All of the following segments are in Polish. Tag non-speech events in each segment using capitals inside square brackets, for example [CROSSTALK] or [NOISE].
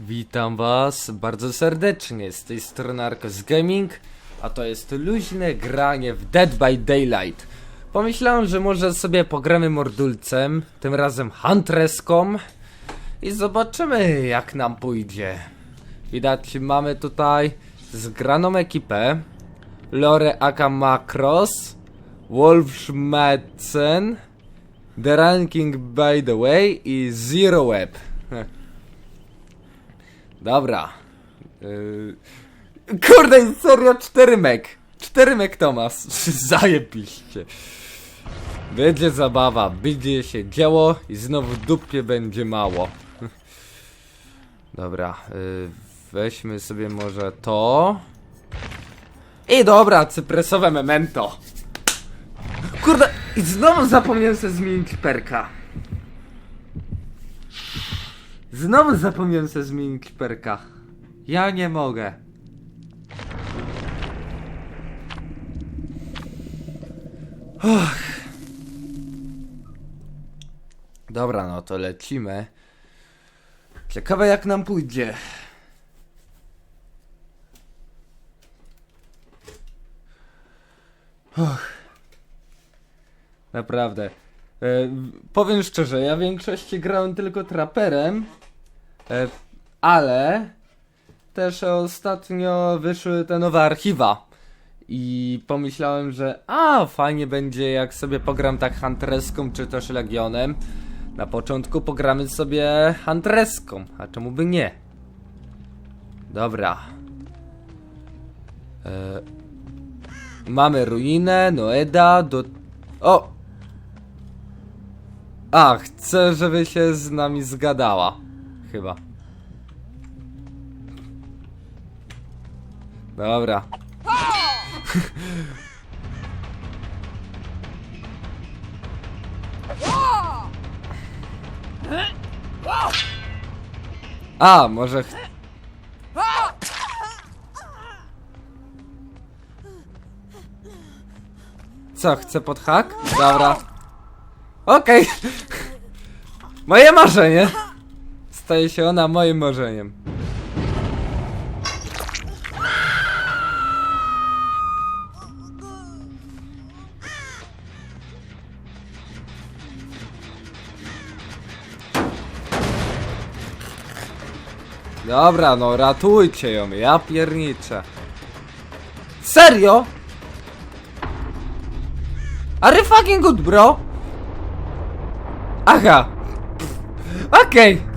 Witam was bardzo serdecznie, z tej strony Arcos Gaming, a to jest luźne granie w Dead by Daylight. Pomyślałem, że może sobie pogramy mordulcem, tym razem Huntreską i zobaczymy jak nam pójdzie. Widać, mamy tutaj zgraną ekipę, Lore Aka Macros, Wolfschmetzen, The Ranking by the Way i Zero Web. [LAUGHS] Dobra. Yy... Kurde, serio, cztery mek. Cztery mek Tomas. [LAUGHS] Zajebiście. Będzie zabawa, będzie się działo i znowu dupie będzie mało. [LAUGHS] Dobra, yy, weźmy sobie może to. I dobra, cypresowe memento. Kurde, i znowu zapomniałem sobie zmienić perka. Znowu zapomniałem sobie zmienić perka. Ja nie mogę. Och. Dobra, no to lecimy. Ciekawe jak nam pójdzie. Och. Naprawdę. E, powiem szczerze, ja w większości grałem tylko traperem, ale też ostatnio wyszły te nowe archiwa. I pomyślałem, że a fajnie będzie jak sobie pogram tak Huntreską czy też Legionem. Na początku pogramy sobie Huntreską, a czemu by nie? Dobra. E, mamy ruinę, Noeda, do... O! A, chcę, żeby się z nami zgadała. Chyba. Dobra. A, może... Co, chcę pod hak? Dobra. Okej. Moje marzenie. Staje się ona moim marzeniem. Dobra, no ratujcie ją, ja pierniczę. Serio? Are you fucking good, bro? Aha. Okej.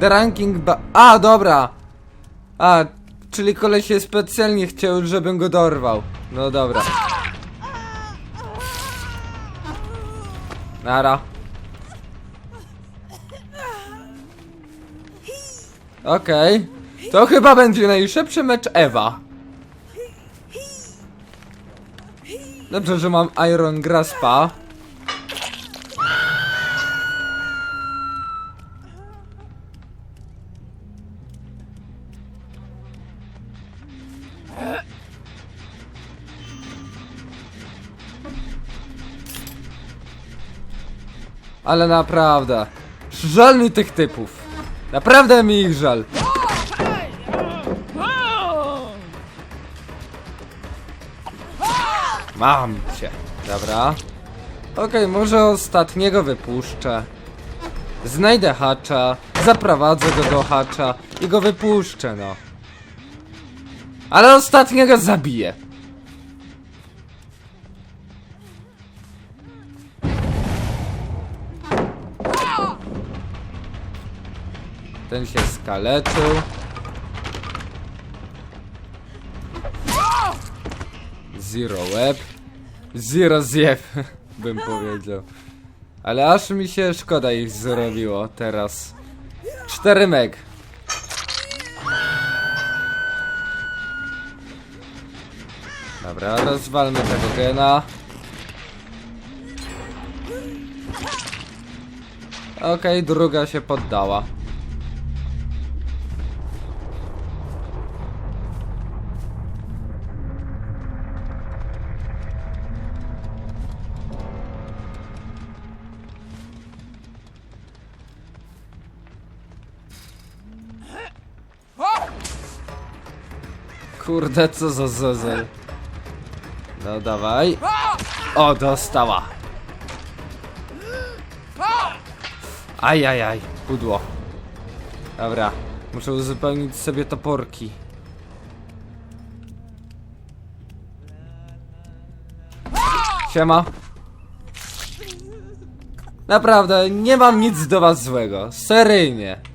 The ranking ba... A, dobra. A, czyli koleś się specjalnie chciał, żebym go dorwał. No dobra. Nara. Okej. To chyba będzie najszybszy mecz Ewa. Dobrze, że mam Iron Graspa. Ale naprawdę. Żal mi tych typów. Naprawdę mi ich żal. Mam cię. Dobra. Okej, może ostatniego wypuszczę. Znajdę hacza, zaprowadzę go do hacza i go wypuszczę, no. Ale ostatniego zabiję. Ten się skaleczył. Zero web. Zero zjeb, [LAUGHS] bym powiedział. Ale aż mi się szkoda ich zrobiło teraz. 4 meg. Dobra, rozwalmy tego gena. Okej, druga się poddała. Kurde, co za zezel. No dawaj. O, dostała. Ajajaj, pudło. Dobra, muszę uzupełnić sobie toporki. Siema. Naprawdę, nie mam nic do was złego. Seryjnie.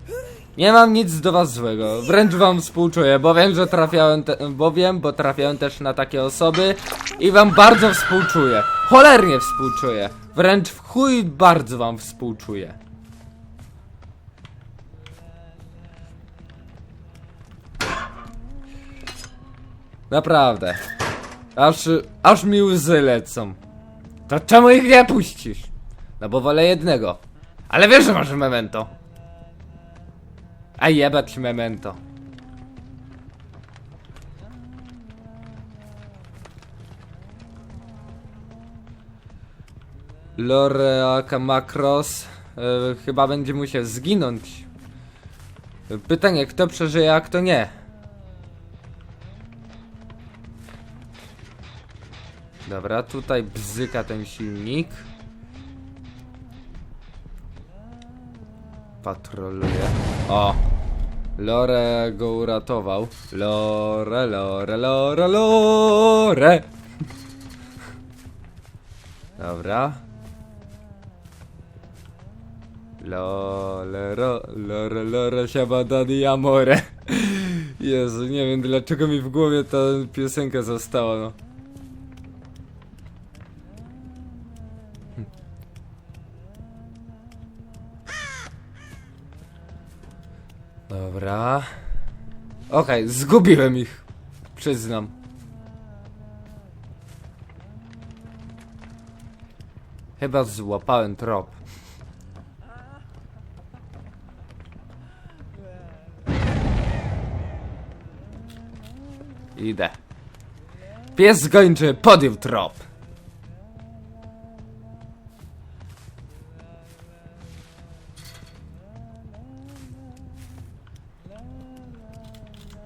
Nie mam nic do was złego. Wręcz wam współczuję, bo wiem, że trafiałem, te, bo wiem, bo trafiałem też na takie osoby i wam bardzo współczuję. Cholernie współczuję. Wręcz w chuj bardzo wam współczuję. Naprawdę. Aż, aż mi łzy lecą. To czemu ich nie puścisz? No bo wolę jednego. Ale wiesz, że masz memento. A jebać memento. Loreaka Macross e, chyba będzie musiał zginąć. Pytanie, kto przeżyje, a kto nie. Dobra, tutaj bzyka ten silnik. Patroluje. O! Lore go uratował. Lore, lore, lore, lore! Dobra. Lore, lore, lore, siaba dadi amore. Jezu, nie wiem dlaczego mi w głowie ta piosenka została, no. Dobra. Okej, zgubiłem ich. Przyznam. Chyba złapałem trop. Idę. Pies gończy podjął trop.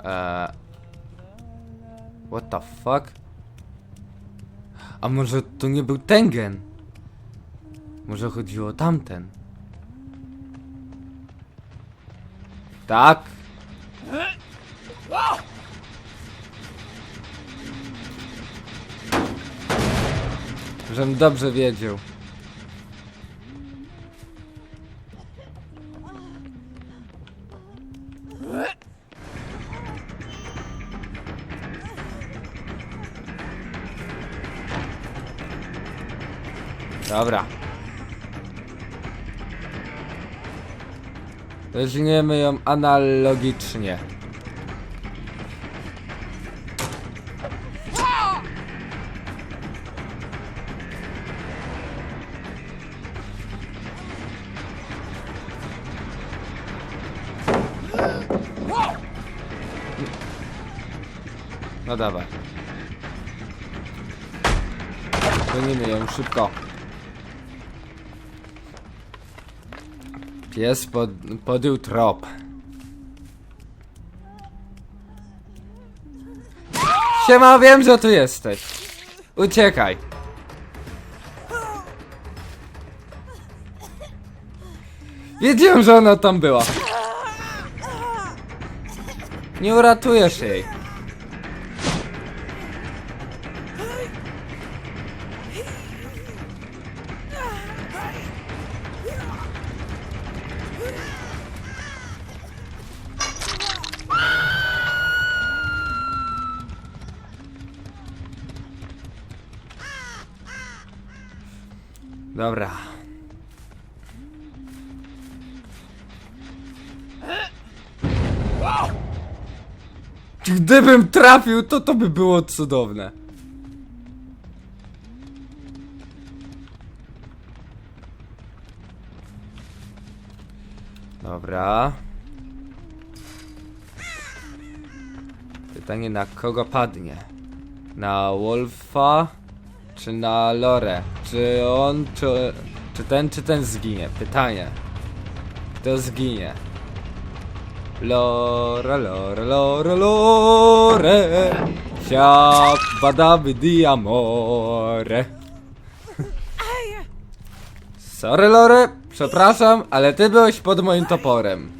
Eee. What the fuck? A może to nie był Tengen? Może chodziło o tamten? Tak. Żem dobrze wiedział. Dobra. Weźmiemy ją analogicznie. No dawaj. Gonimy ją szybko. Pies pod, podjął trop. Siema, wiem, że tu jesteś. Uciekaj. Wiedziałem, że ona tam była. Nie uratujesz jej. Gdybym trafił, to to by było cudowne. Dobra. Pytanie na kogo padnie? Na Wolfa czy na Lore? Czy on, czy, czy ten, czy ten zginie? Pytanie. Kto zginie? Lore, lore, lore, lore. Siabadaby di amore. Sorry, Lore, przepraszam, ale ty byłeś pod moim toporem.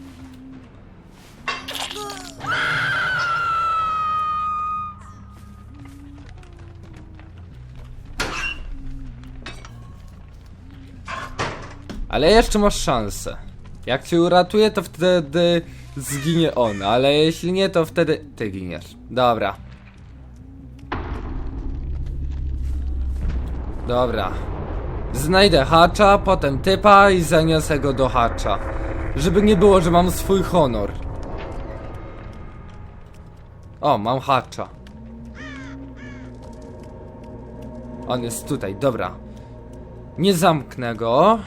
Ale jeszcze masz szansę. Jak cię uratuje, to wtedy zginie on, ale jeśli nie, to wtedy ty giniesz. Dobra. Dobra. Znajdę hacza, potem typa i zaniosę go do hacza. Żeby nie było, że mam swój honor. O, mam hacza. On jest tutaj, dobra. Nie zamknę go.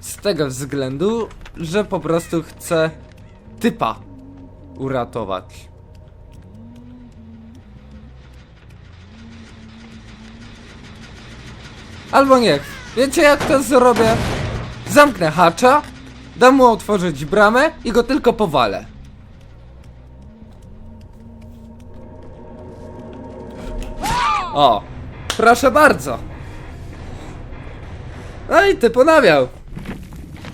Z tego względu, że po prostu chcę typa uratować. Albo niech. Wiecie jak to zrobię? Zamknę hacza, dam mu otworzyć bramę i go tylko powalę. O, proszę bardzo. No i ty ponawiał.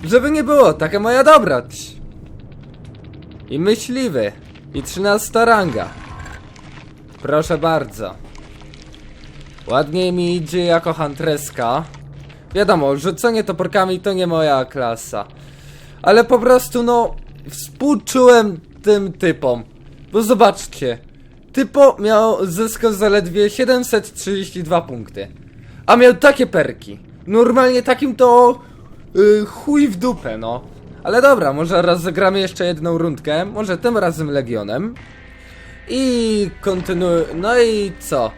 Żeby nie było, taka moja dobrać. I myśliwy. I trzynasta ranga. Proszę bardzo. Ładnie mi idzie jako hantreska. Wiadomo, rzucenie toporkami to nie moja klasa. Ale po prostu no, współczułem tym typom. Bo zobaczcie. Typo miał, zyskał zaledwie 732 punkty. A miał takie perki. Normalnie takim to yy, chuj w dupę, no. Ale dobra, może rozegramy jeszcze jedną rundkę. Może tym razem Legionem. I kontynuuj. No i co?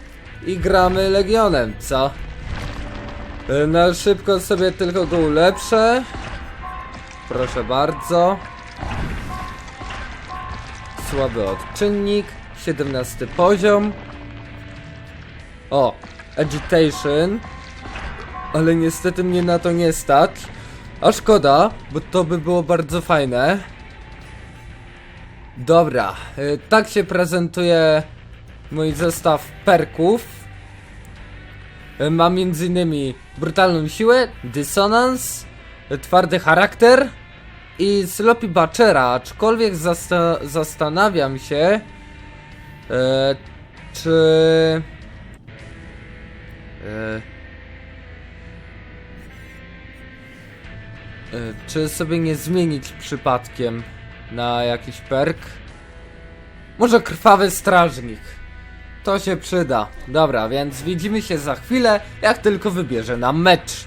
I gramy Legionem, co? Na szybko sobie tylko go ulepszę. Proszę bardzo. Słaby odczynnik. 17 poziom. O, Agitation. Ale niestety mnie na to nie stać. A szkoda, bo to by było bardzo fajne. Dobra, y, tak się prezentuje mój zestaw perków. Y, Mam innymi brutalną siłę, dysonans, y, twardy charakter i sloppy bachera, aczkolwiek zasta zastanawiam się, e, czy... czy sobie nie zmienić przypadkiem na jakiś perk? Może krwawy strażnik. To się przyda. Dobra, więc widzimy się za chwilę, jak tylko wybierze nam mecz.